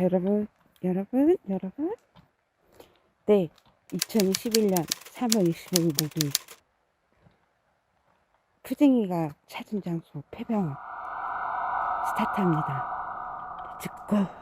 자, 여러분, 여러분, 여러분. 네, 2021년 3월 25일 목요일. 푸딩이가 찾은 장소 폐병원 스타트합니다. 듣고.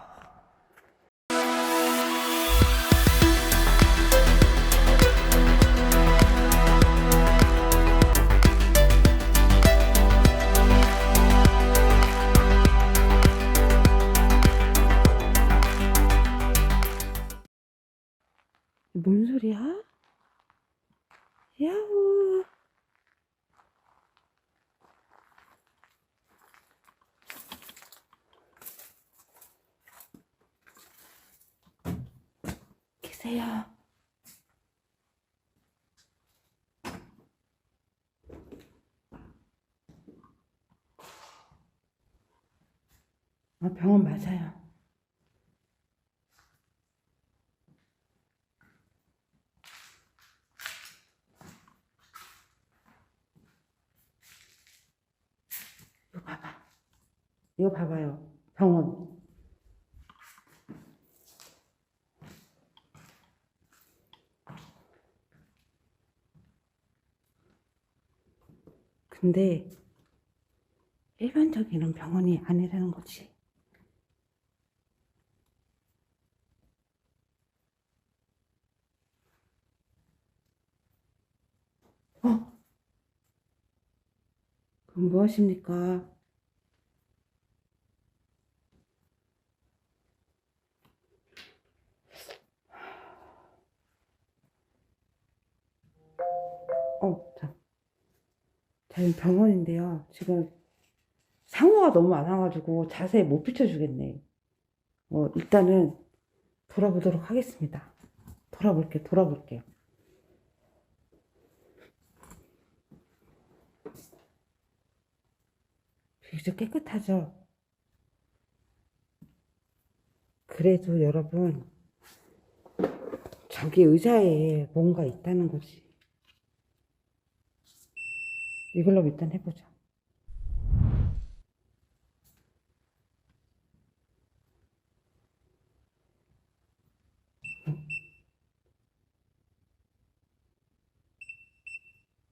뭔 소리야? 야호. 계세요. 아, 병원 맞아요. 이거 봐봐. 이거 봐봐요. 병원. 근데 일반적인 병원이 아니라는 거지. 어? 그럼 뭐 하십니까? 여기 병원인데요. 지금 상호가 너무 많아가지고 자세히 못 비춰주겠네. 어, 일단은 돌아보도록 하겠습니다. 돌아볼게요, 돌아볼게요. 비교적 깨끗하죠? 그래도 여러분, 저기 의자에 뭔가 있다는 거지. 이걸로 일단 해보자.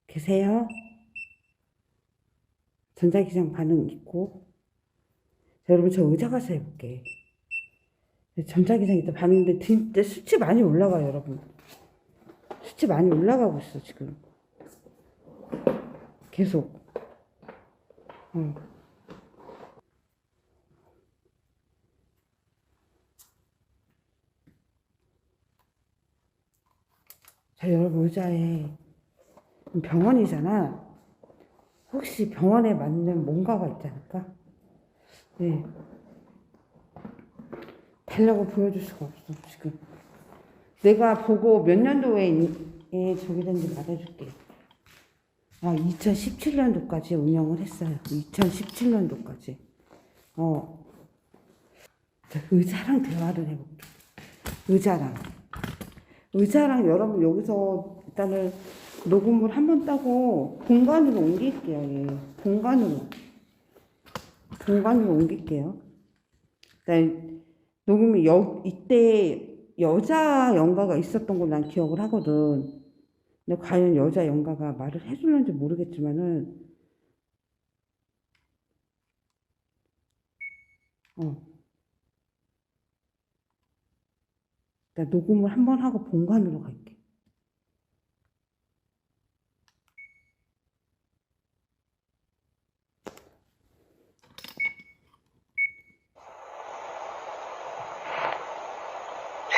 계세요? 전자기장 반응 있고. 자, 여러분, 저 의자 가서 해볼게. 전자기장 일단 반응인데, 진짜 수치 많이 올라가요, 여러분. 수치 많이 올라가고 있어, 지금. 계속. 어. 자, 여러분, 의자에 병원이잖아. 혹시 병원에 맞는 뭔가가 있지 않을까? 네. 달라고 보여줄 수가 없어, 지금. 내가 보고 몇 년도에 이- 저기 된지 말해줄게. 아, 2017년도까지 운영을 했어요. 2017년도까지. 어. 자, 의자랑 대화를 해볼게. 의자랑. 의자랑 여러분 여기서 일단은 녹음을 한 번 따고 공간으로 옮길게요. 예. 공간으로. 공간으로 옮길게요. 일단 녹음이 여, 이때 여자 연가가 있었던 걸 난 기억을 하거든. 근데 과연 여자 연가가 말을 해줄는지 모르겠지만은, 어. 나 녹음을 한 번 하고 본관으로 갈게.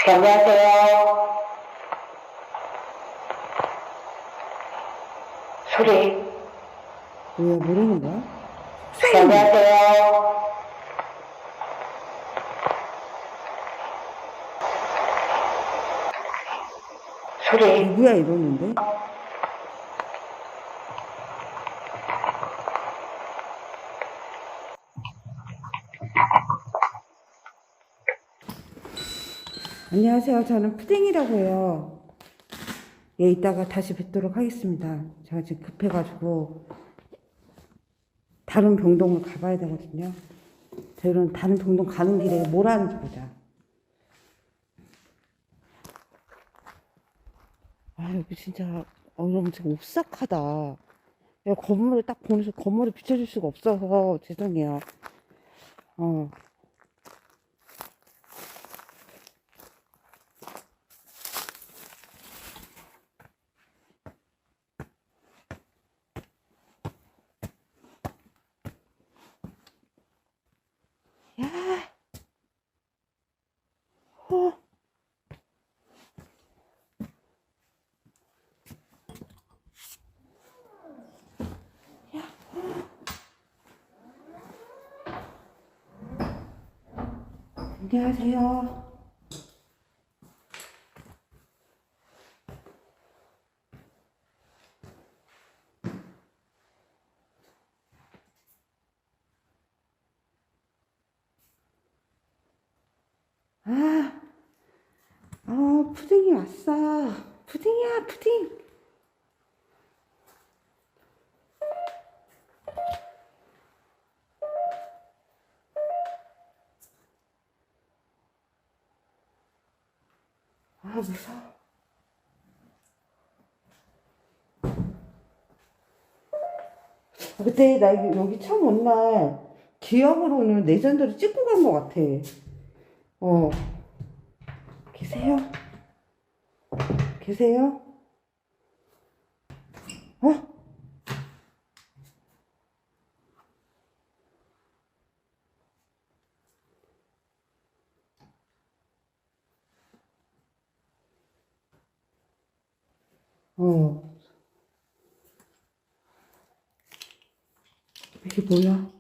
안녕하세요. 소리. 왜 모르는 거야? 안녕하세요. 소리. 누구야 이러는데? 안녕하세요. 저는 푸딩이라고 해요. 예, 이따가 다시 뵙도록 하겠습니다. 제가 지금 급해가지고 다른 병동을 가봐야 되거든요. 저희는 다른 병동 가는 길에 뭘 하는지 보자. 아, 여기 진짜, 어, 여러분 지금 오싹하다. 건물을 딱 보면서 건물을 비춰줄 수가 없어서 죄송해요. 어. 아, 아, 푸딩이 왔어. 푸딩이야, 푸딩. 아, 무서워. 아, 그때 나 여기 처음 온 날 기억으로는 레전드를 찍고 간 것 같아. 어. 계세요? 계세요? 어? 어. 이게 뭐야?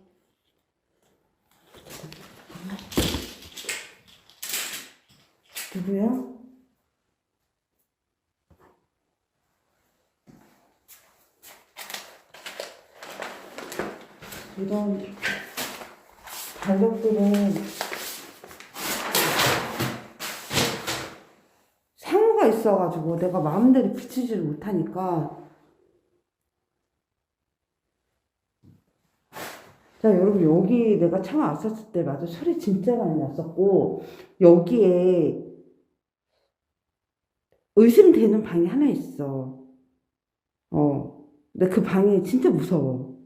이런 달력들은 상호가 있어가지고 내가 마음대로 비추지를 못하니까. 자 여러분 여기 내가 처음 왔었을 때 맞아? 소리 진짜 많이 났었고 여기에 의심되는 방이 하나 있어. 어. 근데 그 방이 진짜 무서워.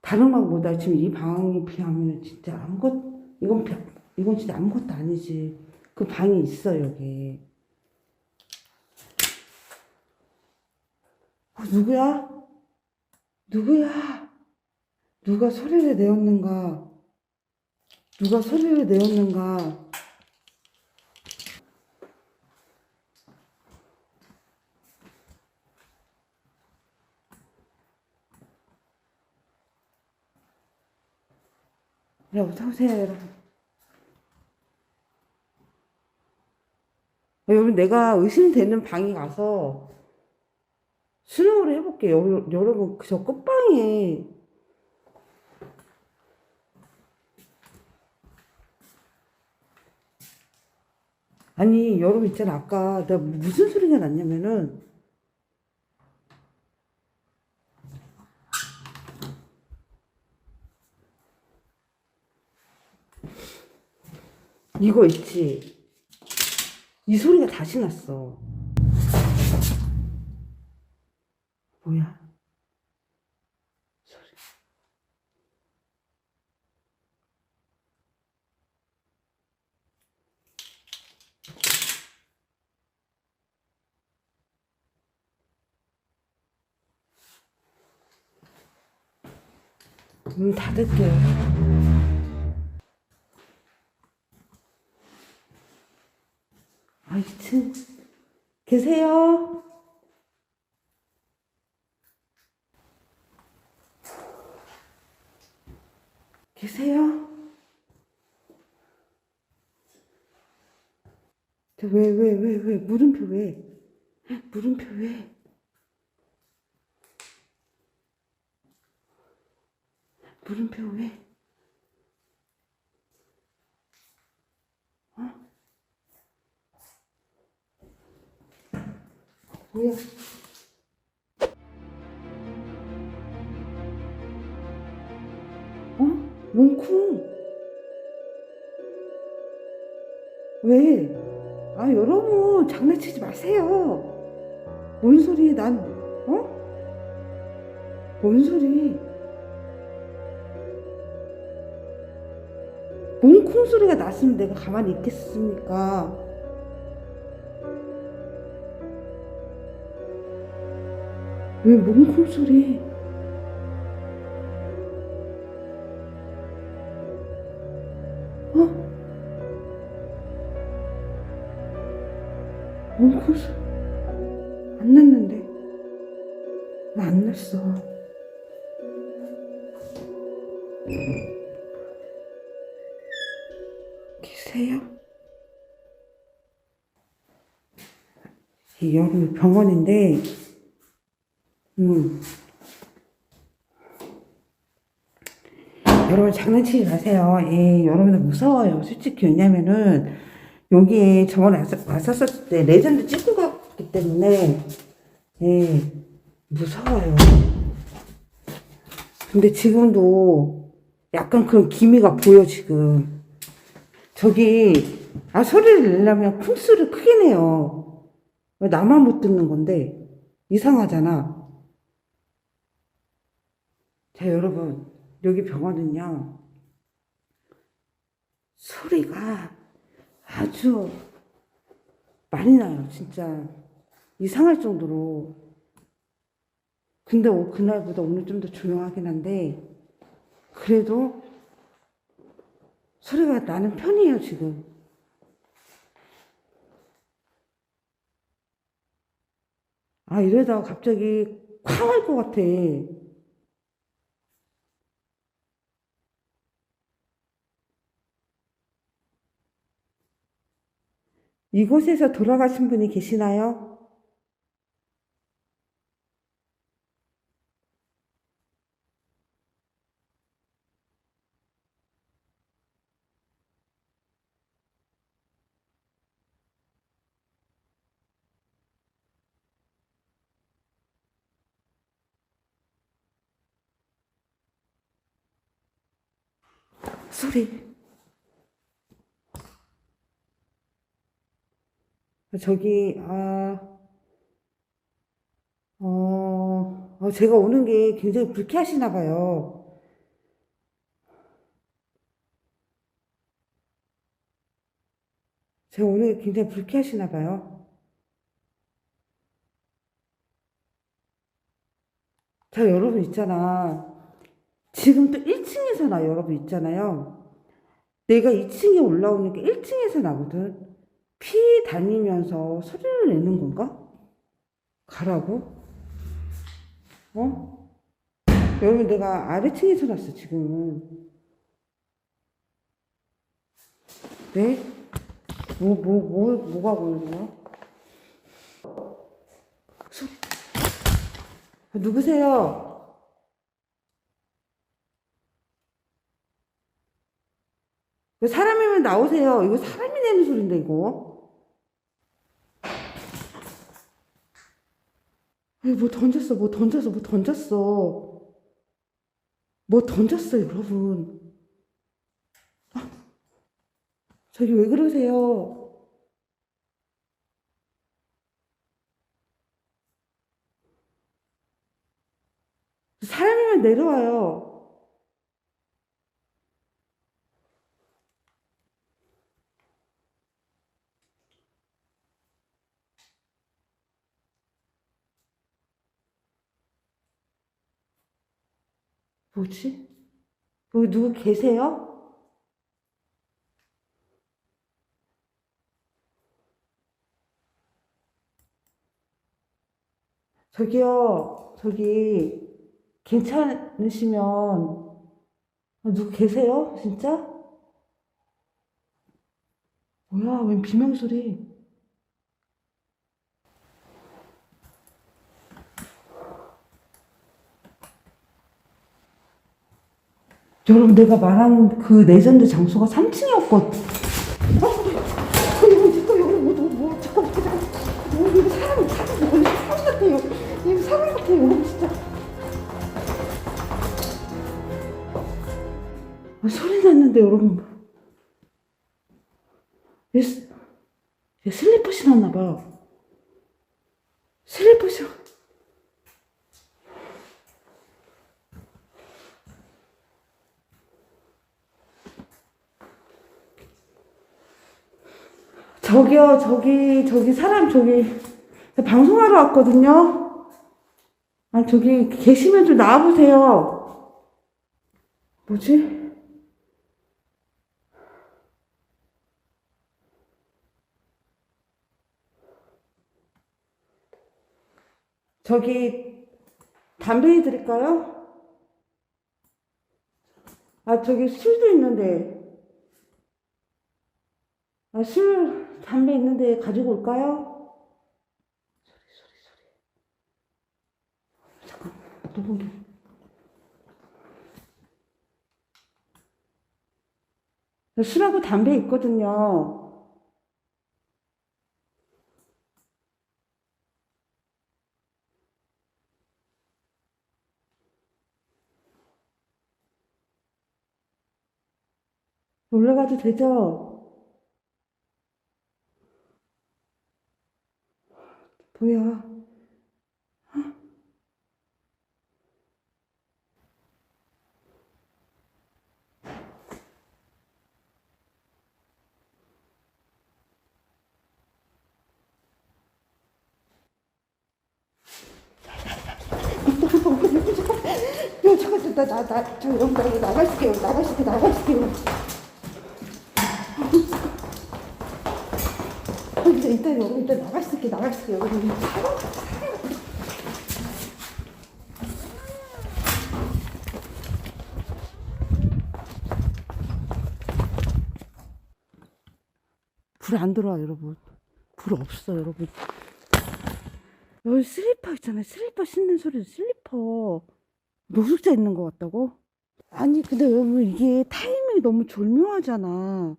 다른 방보다 지금 이 방에 비하면 진짜 아무것 이건 비- 이건 진짜 아무것도 아니지. 그 방이 있어 여기 어, 누구야? 누구야? 누가 소리를 내었는가? 누가 소리를 내었는가? 네, 어서오세요, 여러분. 어, 여러분, 내가 의심되는 방에 가서 수능을 해볼게요. 여- 여러분, 저 끝방에 아니, 여러분 있잖아. 아까 내가 무슨 소리가 났냐면은 이거 있지. 이 소리가 다시 났어. 뭐야? 소리. 문 닫을게요. 하여튼 계세요? 계세요? 왜, 왜, 왜, 왜, 물음표 왜? 물음표 왜? 물음표 왜? 뭐야? 어? 몽쿵. 왜? 아, 여러분, 장난치지 마세요. 뭔 소리? 난, 어? 뭔 소리? 몽콩 소리가 났으면 내가 가만히 있겠습니까? 왜 몽콩 소리? 소리 안 났는데 나 안 났어 계세요? 이 여기 병원인데 음. 여러분 장난치지 마세요. 예, 여러분들 무서워요. 솔직히 왜냐면은 여기에 저번에 왔- 왔었을 때 레전드 찍고 갔기 때문에 예, 무서워요. 근데 지금도 약간 그런 기미가 보여 지금. 저기 아 소리를 내려면 쿵소리 크게 내요. 왜 나만 못 듣는 건데 이상하잖아. 자 여러분 여기 병원은요 소리가 아주 많이 나요 진짜. 이상할 정도로. 근데 오- 그날보다 오늘 좀 더 조용하긴 한데 그래도 소리가 나는 편이에요 지금. 아 이러다가 갑자기 쾅 할 것 같아 이곳에서 돌아가신 분이 계시나요? 소리. 저기, 아, 어, 어, 제가 오는 게 굉장히 불쾌하시나 봐요. 제가 오는 게 굉장히 불쾌하시나 봐요. 자, 여러분 있잖아. 지금 또 1층에서 나 여러분 있잖아요. 내가 2층에 올라오는 게 1층에서 나거든. 피 다니면서 소리를 내는 건가? 가라고? 어? 여러분 내가 아래층에서 났어 지금은. 네? 뭐, 뭐, 뭐, 뭐가? 소리. 아, 누구세요? 왜 사람이면 나오세요. 이거 사람이 내는 소린데, 이거. 에이, 뭐 던졌어, 뭐 던졌어, 뭐 던졌어. 뭐 던졌어, 여러분. 아, 저기 왜 그러세요? 사람이면 내려와요. 뭐지? 여기 누구 계세요? 저기요, 저기, 괜찮으시면, 어, 누구 계세요? 진짜? 뭐야, 웬 비명소리. 여러분, 내가 말한 그 레전드 장소가 3층이었거든. 어, 뭐, 뭐, 뭐. 아, 소리 났는데, 여러분. 얘, 스- 얘 슬리퍼 신었나봐. 슬리퍼 신어. 저기요, 저기, 저기 사람 저기 저 방송하러 왔거든요. 아, 저기 계시면 좀 나와보세요. 뭐지? 저기 담배 드릴까요? 아, 저기 술도 있는데. 아, 술, 담배 있는데 가지고 올까요? 소리, 소리, 소리. 잠깐. 저 술하고 담배 있거든요. 올라가도 되죠? 뭐야? 야, 잠깐, 나, 나, 나, 저, 여기, 나, 나가 있을게요. 나가 있을게요. 나가 있을게요. 아, 이제 일단 여기 일단 나가 있을게. 나가 있을게. 여기. 불 안 들어와, 여러분. 불 없어, 여러분. 여기 슬리퍼 있잖아요. 슬리퍼 신는 소리, 슬리퍼. 노숙자 있는 것 같다고? 아니, 근데 여러분, 이게 타이밍이 너무 절묘하잖아.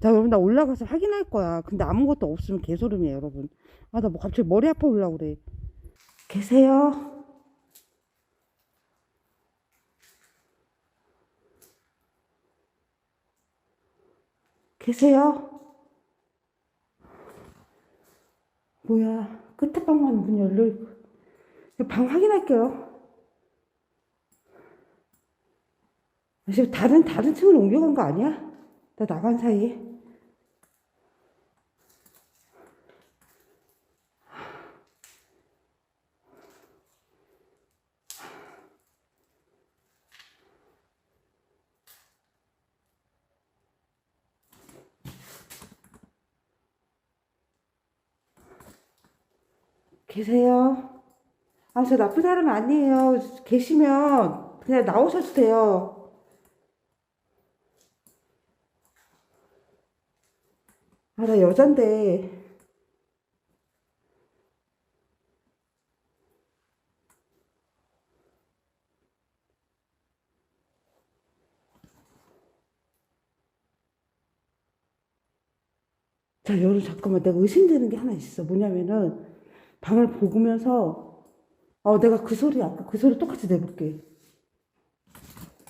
자, 여러분, 나 올라가서 확인할 거야. 근데 아무것도 없으면 개소름이야, 여러분. 아, 나 뭐 갑자기 머리 아파 올라고 그래. 계세요? 계세요? 뭐야, 끝에 방만 문 열려있고. 방 확인할게요. 지금 다른, 다른 층으로 옮겨간 거 아니야? 나 나간 사이에. 계세요? 아, 저 나쁜 사람 아니에요. 계시면 그냥 나오셔도 돼요. 아, 나 여잔데. 자, 여러분, 잠깐만. 내가 의심되는 게 하나 있어. 뭐냐면은, 방을 보면서, 어, 내가 그 소리, 아까 그 소리 똑같이 내볼게.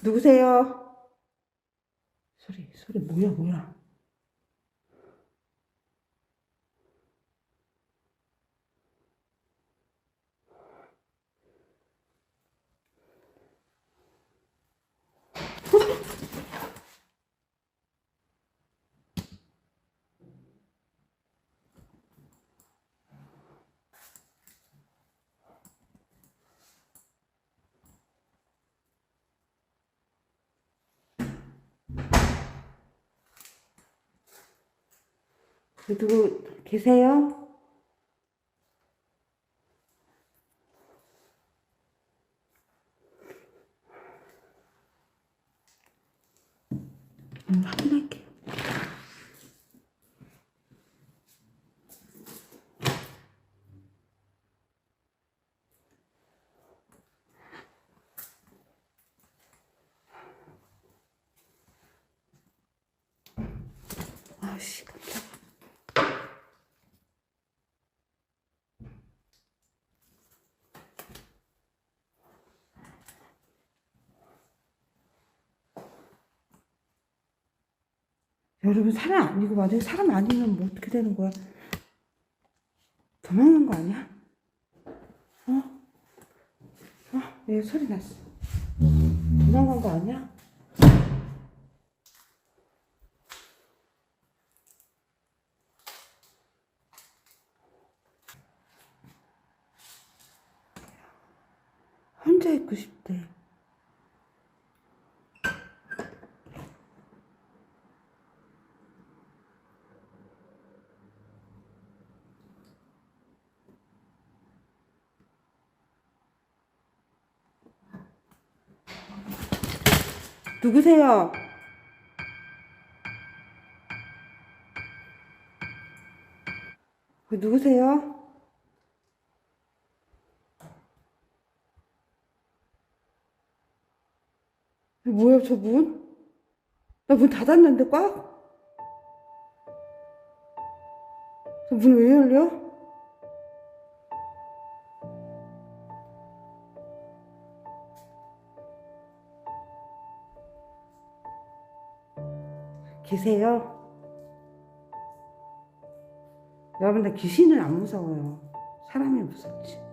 누구세요? 소리, 소리, 뭐야, 뭐야. 그 누구 계세요? 음, 확인할게. 아씨, 깜짝이야. 여러분 사람 아니고 만약에 사람 아니면 뭐 어떻게 되는 거야? 도망간 거 아니야? 어? 어? 얘 소리 났어. 도망간 거 아니야? 혼자 있고 싶대. 누구세요? 그 누구세요? 뭐야 저 문? 나 문 닫았는데 꽉? 저 문 왜 열려? 계세요? 여러분들 귀신은 안 무서워요. 사람이 무섭지.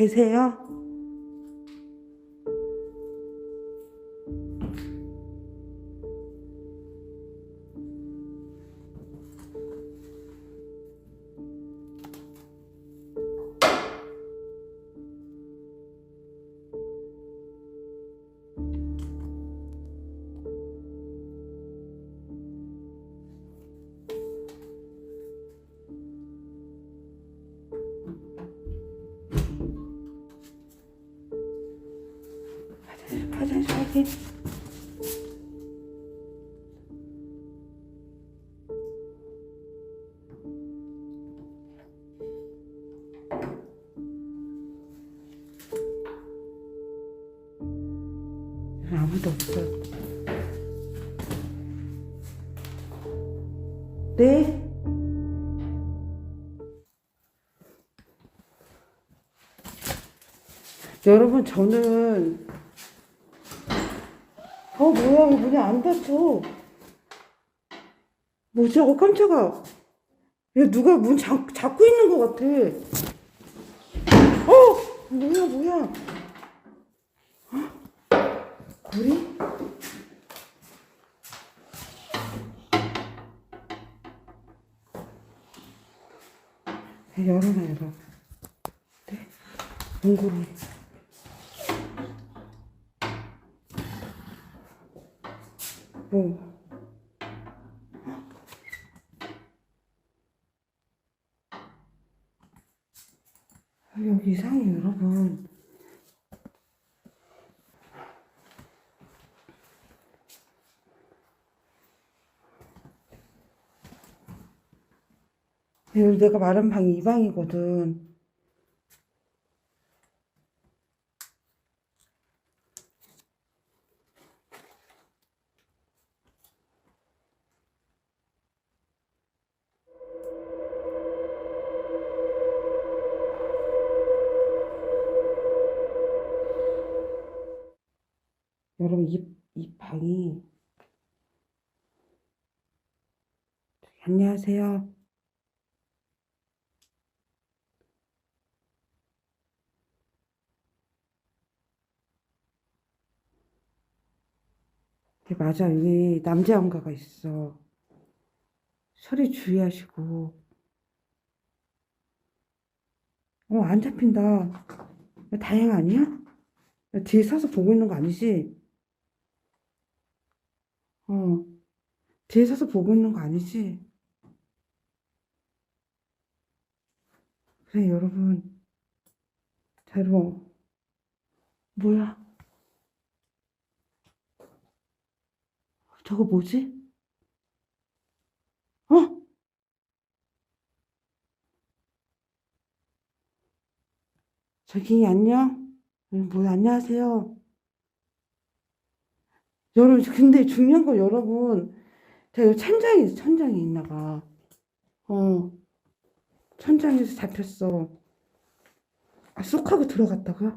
계세요? 화장실 확인. 아무도 없어. 네? 여러분, 저는 어, 뭐야, 왜 문이 안 닫혀? 뭐지? 어, 깜짝아. 야, 누가 문 잡, 잡고 있는 것 같아. 어! 뭐야, 뭐야. 헉, 고리? 야, 열어놔, 열어. 네? 문고리. 뭐. 아, 여기 이상해, 여러분. 여기 내가 말한 방이 이 방이거든. 안녕하세요. 네, 맞아. 여기 남자 연가가 있어. 소리 주의하시고. 어, 안 잡힌다. 다행 아니야? 뒤에 서서 보고 있는 거 아니지? 어. 뒤에 서서 보고 있는 거 아니지? 그래, 여러분. 자, 여러분. 뭐야? 저거 뭐지? 어? 저기, 안녕? 음, 뭐야, 안녕하세요. 여러분, 근데 중요한 건 여러분, 제가 천장에, 천장에 있나 봐. 어, 천장에서 잡혔어. 아, 쏙 하고 들어갔다가.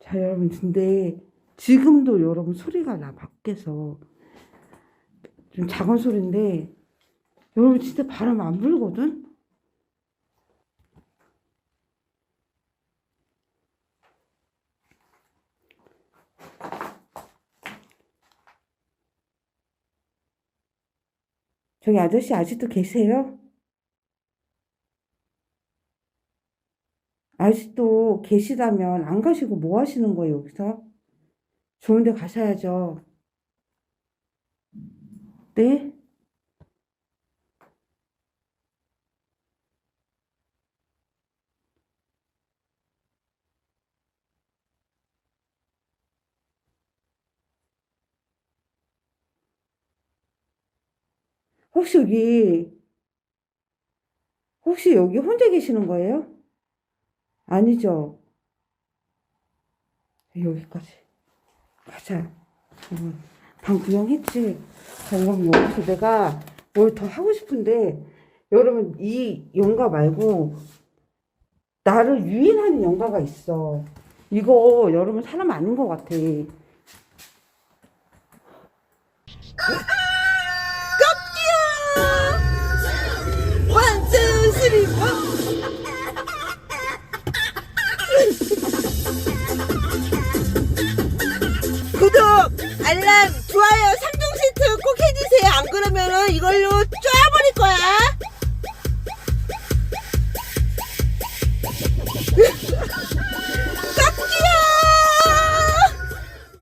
자, 여러분, 근데 지금도 여러분 소리가 나, 밖에서. 좀 작은 소리인데, 여러분 진짜 바람 안 불거든? 저기 아저씨 아직도 계세요? 아직도 계시다면 안 가시고 뭐 하시는 거예요, 여기서? 좋은 데 가셔야죠. 네? 혹시 여기, 혹시 여기 혼자 계시는 거예요? 아니죠? 여기까지. 가자. 어, 방 구경했지? 자, 여러분, 여기서 내가 뭘 더 하고 싶은데, 여러분, 이 연가 말고, 나를 유인하는 연가가 있어. 이거, 여러분, 사람 아닌 것 같아. 꼭 해주세요. 안 그러면은 이걸로 쪼아버릴 거야.